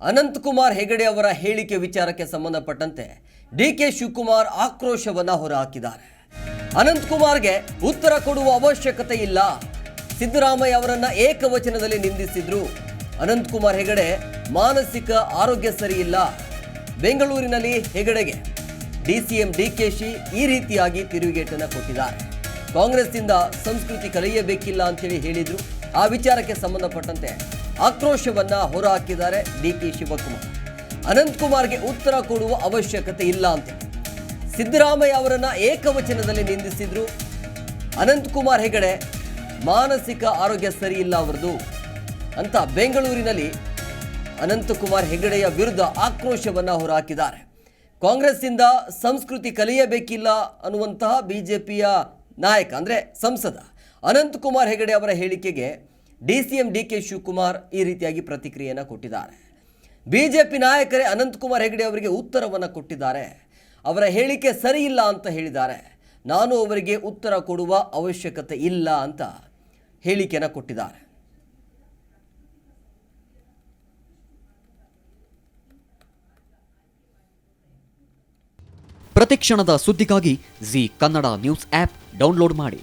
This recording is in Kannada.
ಅನಂತಕುಮಾರ್ ಹೆಗಡೆ ಅವರ ಹೇಳಿಕೆ ವಿಚಾರಕ್ಕೆ ಸಂಬಂಧಪಟ್ಟಂತೆ ಡಿ ಕೆ ಶಿವಕುಮಾರ್ ಆಕ್ರೋಶವನ್ನು ಹೊರಹಾಕಿದ್ದಾರೆ. ಅನಂತಕುಮಾರ್ಗೆ ಉತ್ತರ ಕೊಡುವ ಅವಶ್ಯಕತೆ ಇಲ್ಲ. ಸಿದ್ದರಾಮಯ್ಯ ಅವರನ್ನ ಏಕವಚನದಲ್ಲಿ ನಿಂದಿಸಿದ್ರು. ಅನಂತಕುಮಾರ್ ಹೆಗಡೆ ಮಾನಸಿಕ ಆರೋಗ್ಯ ಸರಿಯಿಲ್ಲ ಬೆಂಗಳೂರಿನಲ್ಲಿ ಹೆಗಡೆಗೆ D C M D K she ಈ ರೀತಿಯಾಗಿ ತಿರುಗೇಟನ್ನು ಕೊಟ್ಟಿದ್ದಾರೆ. ಕಾಂಗ್ರೆಸ್ನಿಂದ ಸಂಸ್ಕೃತಿ ಕಲಿಯಬೇಕಿಲ್ಲ ಅಂತೇಳಿ ಹೇಳಿದ್ರು. ಆ ವಿಚಾರಕ್ಕೆ ಸಂಬಂಧಪಟ್ಟಂತೆ ಆಕ್ರೋಶವನ್ನ ಹೊರಹಾಕಿದ್ದಾರೆ ಡಿ ಕೆ ಶಿವಕುಮಾರ್. ಅನಂತಕುಮಾರ್ಗೆ ಉತ್ತರ ಕೊಡುವ ಅವಶ್ಯಕತೆ ಇಲ್ಲ ಅಂತ. ಸಿದ್ದರಾಮಯ್ಯ ಅವರನ್ನ ಏಕವಚನದಲ್ಲಿ ನಿಂದಿಸಿದ್ರು. ಅನಂತಕುಮಾರ್ ಹೆಗಡೆ, ಮಾನಸಿಕ ಆರೋಗ್ಯ ಸರಿ ಇಲ್ಲ ಅವರದು ಅಂತ ಬೆಂಗಳೂರಿನಲ್ಲಿ ಅನಂತಕುಮಾರ್ ಹೆಗಡೆಯ ವಿರುದ್ಧ ಆಕ್ರೋಶವನ್ನ ಹೊರಹಾಕಿದ್ದಾರೆ. ಕಾಂಗ್ರೆಸ್ಸಿಂದ ಸಂಸ್ಕೃತಿ ಕಲಿಯಬೇಕಿಲ್ಲ ಅನ್ನುವಂತಹ ಬಿಜೆಪಿಯ ನಾಯಕ, ಅಂದರೆ ಸಂಸದ ಅನಂತಕುಮಾರ್ ಹೆಗಡೆ ಅವರ ಹೇಳಿಕೆಗೆ D C M D K Shivakumar ಈ ರೀತಿಯಾಗಿ ಪ್ರತಿಕ್ರಿಯೆಯನ್ನು ಕೊಟ್ಟಿದ್ದಾರೆ. ಬಿಜೆಪಿ ನಾಯಕರೇ ಅನಂತಕುಮಾರ್ ಹೆಗಡೆ ಅವರಿಗೆ ಉತ್ತರವನ್ನು ಕೊಟ್ಟಿದ್ದಾರೆ. ಅವರ ಹೇಳಿಕೆ ಸರಿ ಇಲ್ಲ ಅಂತ ಹೇಳಿದ್ದಾರೆ. ನಾನು ಅವರಿಗೆ ಉತ್ತರ ಕೊಡುವ ಅವಶ್ಯಕತೆ ಇಲ್ಲ ಅಂತ ಹೇಳಿಕೆಯನ್ನು ಕೊಟ್ಟಿದ್ದಾರೆ. ಪ್ರತಿಕ್ಷಣದ ಸುದ್ದಿಗಾಗಿ Zee Kannada news app download ಮಾಡಿ.